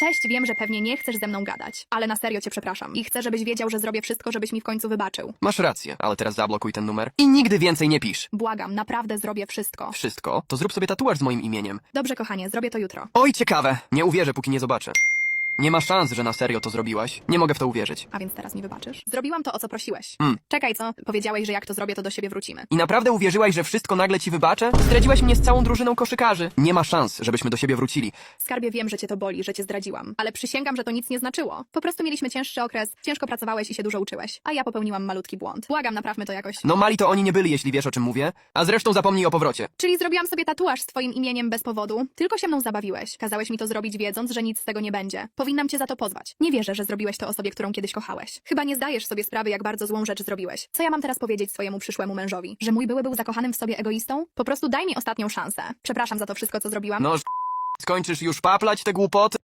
Cześć, wiem, że pewnie nie chcesz ze mną gadać, ale na serio cię przepraszam. I chcę, żebyś wiedział, że zrobię wszystko, żebyś mi w końcu wybaczył. Masz rację, ale teraz zablokuj ten numer i nigdy więcej nie pisz. Błagam, naprawdę zrobię wszystko. Wszystko? To zrób sobie tatuaż z moim imieniem. Dobrze, kochanie, zrobię to jutro. Oj, ciekawe. Nie uwierzę, póki nie zobaczę. Nie ma szans, że na serio to zrobiłaś. Nie mogę w to uwierzyć. A więc teraz mi wybaczysz? Zrobiłam to, o co prosiłeś. Mm. Czekaj, co? Powiedziałeś, że jak to zrobię, to do siebie wrócimy. I naprawdę uwierzyłaś, że wszystko nagle ci wybaczę? Zdradziłaś mnie z całą drużyną koszykarzy. Nie ma szans, żebyśmy do siebie wrócili. Skarbie, wiem, że cię to boli, że cię zdradziłam, ale przysięgam, że to nic nie znaczyło. Po prostu mieliśmy cięższy okres, ciężko pracowałeś i się dużo uczyłeś, a ja popełniłam malutki błąd. Błagam, naprawmy to jakoś. No mali to oni nie byli, jeśli wiesz o czym mówię. A zresztą zapomnij o powrocie. Czyli zrobiłam sobie tatuaż z twoim imieniem bez powodu? Tylko się mną zabawiłeś. Kazałeś mi to zrobić, wiedząc, że nic z tego nie będzie. Powinnam cię za to pozwać. Nie wierzę, że zrobiłeś to osobie, którą kiedyś kochałeś. Chyba nie zdajesz sobie sprawy, jak bardzo złą rzecz zrobiłeś. Co ja mam teraz powiedzieć swojemu przyszłemu mężowi? Że mój były był zakochanym w sobie egoistą? Po prostu daj mi ostatnią szansę. Przepraszam za to wszystko, co zrobiłam. No, skończysz już paplać te głupoty?